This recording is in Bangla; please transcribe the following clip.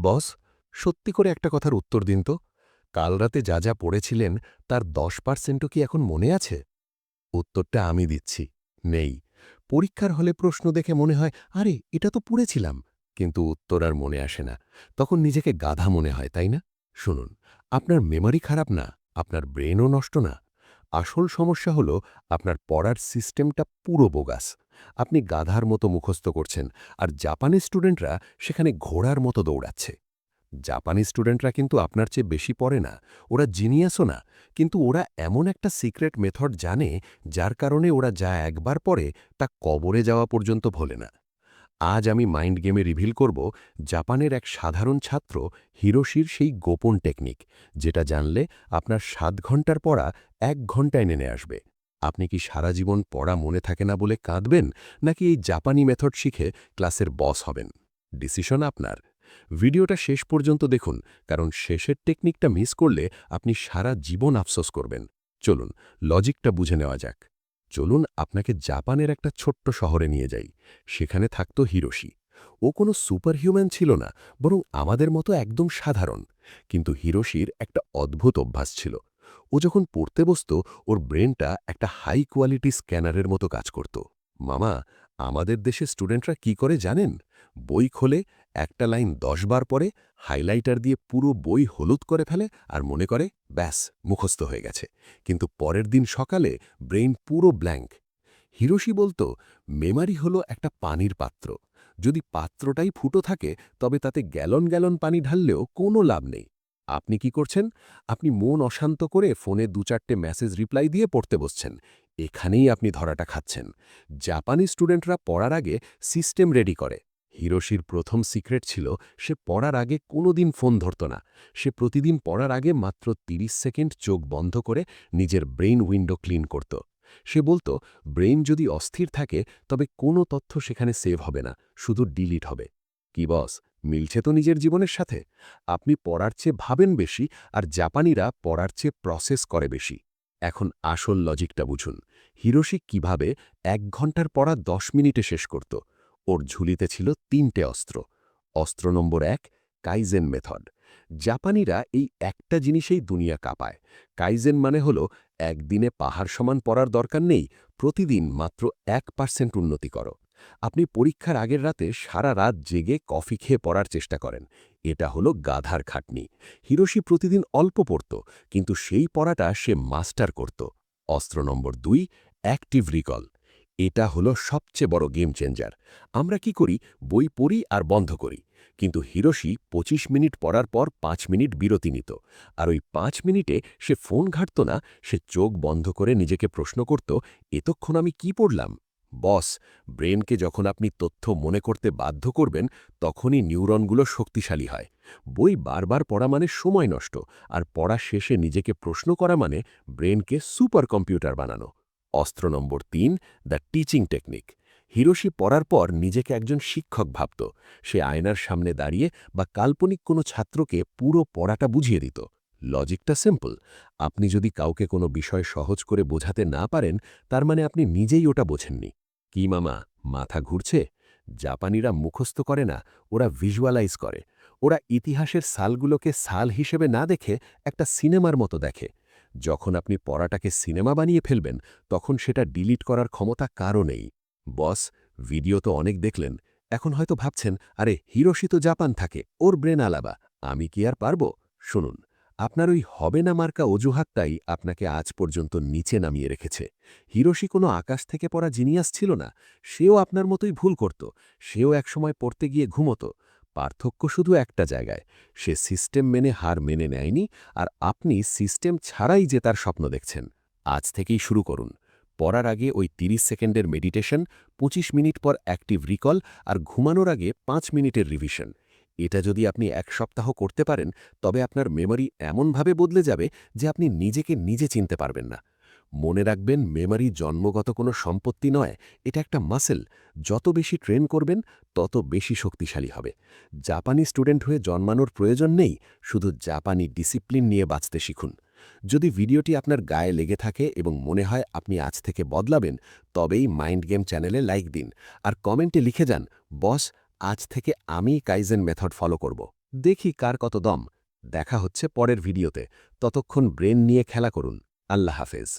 বস, সত্যি করে একটা কথার উত্তর দিন তো। কাল রাতে যা যা পড়েছিলেন, তার দশ পার্সেন্টও কি এখন মনে আছে? উত্তরটা আমি দিচ্ছি, নেই। পরীক্ষার হলে প্রশ্ন দেখে মনে হয়, আরে, এটা তো পড়েছিলাম। কিন্তু উত্তর আর মনে আসে না। তখন নিজেকে গাধা মনে হয়, তাই না? শুনুন, আপনার মেমরি খারাপ না? আপনার ব্রেনও নষ্ট না? আসল সমস্যা হলো আপনার পড়ার সিস্টেমটা পুরো বোগাস। আপনি গাধার মতো মুখস্থ করছেন আর জাপানি স্টুডেন্টরা সেখানে ঘোড়ার মতো দৌড়াচ্ছে। জাপানি স্টুডেন্টরা কিন্তু আপনার চেয়ে বেশি পড়ে না, ওরা জিনিয়াসও না, কিন্তু ওরা এমন একটা সিক্রেট মেথড জানে যার কারণে ওরা যা একবার পড়ে তা কবরে যাওয়া পর্যন্ত ভোলে না। আজ আমি মাইন্ড গেমে রিভিল করব জাপানের এক সাধারণ ছাত্র হিরোশির সেই গোপন টেকনিক, যেটা জানলে আপনার সাত ঘণ্টার পড়া এক ঘন্টায় নেমে আসবে। আপনি কি সারা জীবন পড়া মনে থাকে না বলে কাঁদবেন, নাকি এই জাপানি মেথড শিখে ক্লাসের বস হবেন? ডিসিশন আপনার। ভিডিওটা শেষ পর্যন্ত দেখুন, কারণ শেষের টেকনিকটা মিস করলে আপনি সারা জীবন আফসোস করবেন। চলুন, লজিকটা বুঝে নেওয়া যাক। চলুন আপনাকে জাপানের একটা ছোট্ট শহরে নিয়ে যাই। সেখানে থাকত হিরোশি। ও কোনো সুপারহিউম্যান ছিল না, বরং আমাদের মতো একদম সাধারণ। কিন্তু হিরোশির একটা অদ্ভুত অভ্যাস ছিল। ও যখন পড়তে বসত, ওর ব্রেনটা একটা হাই কোয়ালিটি স্ক্যানারের মতো কাজ করত। মামা, আমাদের দেশে স্টুডেন্টরা কি করে জানেন? বই খোলে, একটা লাইন দশ বার পরে হাইলাইটার দিয়ে পুরো বই হলুদ করে ফেলে আর মনে করে, ব্যাস, মুখস্থ হয়ে গেছে। কিন্তু পরের দিন সকালে ব্রেইন পুরো ব্ল্যাঙ্ক। হিরোশি বলতো, মেমারি হলো একটা পানির পাত্র। যদি পাত্রটাই ফুটো থাকে, তবে তাতে গ্যালন গ্যালন পানি ঢাললেও কোনো লাভ নেই। আপনি কি করছেন? আপনি মন অশান্ত করে ফোনে দু চারটে মেসেজ রিপ্লাই দিয়ে পড়তে বসছেন। এখানেই আপনি ধরাটা খাচ্ছেন। জাপানি স্টুডেন্টরা পড়ার আগে সিস্টেম রেডি করে। হিরোশির প্রথম সিক্রেট ছিল, সে পড়ার আগে কোনো দিন ফোন ধরত না। সে প্রতিদিন পড়ার আগে মাত্র ৩০ সেকেন্ড চোখ বন্ধ করে নিজের ব্রেইন উইন্ডো ক্লিন করত। সে বলতো, ব্রেইন যদি অস্থির থাকে, তবে কোনো তথ্য সেখানে সেভ হবে না, শুধু ডিলিট হবে। কি বস, মিলছে তো নিজের জীবনের সাথে? আপনি পড়ার চেয়ে ভাবেন বেশি আর জাপানিরা পড়ার চেয়ে প্রসেস করে বেশি। এখন আসল লজিকটা বুঝুন। হিরোশি কীভাবে এক ঘণ্টার পড়া দশ মিনিটে শেষ করত? ওর ঝুলিতে ছিল তিনটে অস্ত্র। অস্ত্র নম্বর এক, কাইজেন মেথড। জাপানিরা এই একটা জিনিসেই দুনিয়া কাঁপায়। কাইজেন মানে হল, একদিনে পাহাড় সমান পড়ার দরকার নেই, প্রতিদিন মাত্র এক পার্সেন্ট উন্নতি করো। আপনি পরীক্ষার আগের রাতে সারা রাত জেগে কফি খেয়ে পড়ার চেষ্টা করেন। এটা হলো গাধার খাটনি। হিরোশি প্রতিদিন অল্প পড়ত, কিন্তু সেই পড়াটা সে মাস্টার করত। অস্ত্র নম্বর দুই, অ্যাক্টিভ রিকল। এটা হলো সবচেয়ে বড় গেম চেঞ্জার আমরা কি করি? বই পড়ি আর বন্ধ করি। কিন্তু হিরোশি ২৫ মিনিট পড়ার পর পাঁচ মিনিট বিরতি নিত। আর ওই পাঁচ মিনিটে সে ফোন ঘাটত না, সে চোখ বন্ধ করে নিজেকে প্রশ্ন করত, এতক্ষণ আমি কি পড়লাম? বস, ব্রেনকে যখন আপনি তথ্য মনে করতে বাধ্য করবেন, তখনই নিউরনগুলো শক্তিশালী হয়। বই বারবার পড়া মানে সময় নষ্ট। আর পড়া শেষে নিজেকে প্রশ্ন করা মানে ব্রেনকে সুপার কম্পিউটার বানানো। অস্ত্র নম্বর তিন, দ্য টিচিং টেকনিক। হিরোশি পড়ার পর নিজেকে একজন শিক্ষক ভাবত। সে আয়নার সামনে দাঁড়িয়ে বা কাল্পনিক কোনো ছাত্রকে পুরো পড়াটা বুঝিয়ে দিত। লজিকটা সিম্পল। আপনি যদি কাউকে কোনো বিষয় সহজ করে বোঝাতে না পারেন, তার মানে আপনি নিজেই ওটা বোঝেননি। কি মামা, মাথা ঘুরছে? জাপানিরা মুখস্থ করে না, ওরা ভিজুয়ালাইজ করে। ওরা ইতিহাসের সালগুলোকে সাল হিসেবে না দেখে একটা সিনেমার মতো দেখে। যখন আপনি পড়াটাকে সিনেমা বানিয়ে ফেলবেন, তখন সেটা ডিলিট করার ক্ষমতা কারও নেই। বস, ভিডিও তো অনেক দেখলেন, এখন হয়তো ভাবছেন, আরে, হিরোশি তো জাপান থাকে, ওর ব্রেন আলাবা আমি কি আর পারব? শুনুন, আপনার ওই হবে না মার্কা অজুহাতটাই আপনাকে আজ পর্যন্ত নিচে নামিয়ে রেখেছে। হিরোশি কোনো আকাশ থেকে পড়া জিনিয়াস ছিল না, সেও আপনার মতোই ভুল করত, সেও একসময় পড়তে গিয়ে ঘুমত পার্থক্য শুধু একটা জায়গায়। সে সিস্টেম মেনে হার মেনে নেয়নি আর আপনি সিস্টেম ছাড়াই যে তার স্বপ্ন দেখছেন। আজ থেকেই শুরু করুন। পড়ার আগে ওই ৩০ সেকেন্ডের মেডিটেশন ২৫ মিনিট পর অ্যাক্টিভ রিকল আর ঘুমানোর আগে পাঁচ মিনিটের রিভিশন। এটা যদি আপনি এক সপ্তাহ করতে পারেন, তবে আপনার মেমরি এমনভাবে বদলে যাবে যে আপনি নিজেকে নিজে চিনতে পারবেন না। মনে রাখবেন মেমারি জন্মগত কোনো সম্পত্তি নয়, এটা একটা মাসেল যত বেশি ট্রেন করবেন, তত বেশি শক্তিশালী হবে। জাপানি স্টুডেন্ট হয়ে জন্মানোর প্রয়োজন নেই, শুধু জাপানি ডিসিপ্লিন নিয়ে বাঁচতে শিখুন। যদি ভিডিওটি আপনার গায়ে লেগে থাকে এবং মনে হয় আপনি আজ থেকে বদলাবেন, তবেই মাইন্ড গেম চ্যানেলে লাইক দিন। আর কমেন্টে লিখে যান, বস, আজ থেকে আমি কাইজেন মেথড ফলো করব। দেখি কার কত দম। দেখা হচ্ছে পরের ভিডিওতে। ততক্ষণ ব্রেন নিয়ে খেলা করুন। আল্লাহ হাফেজ।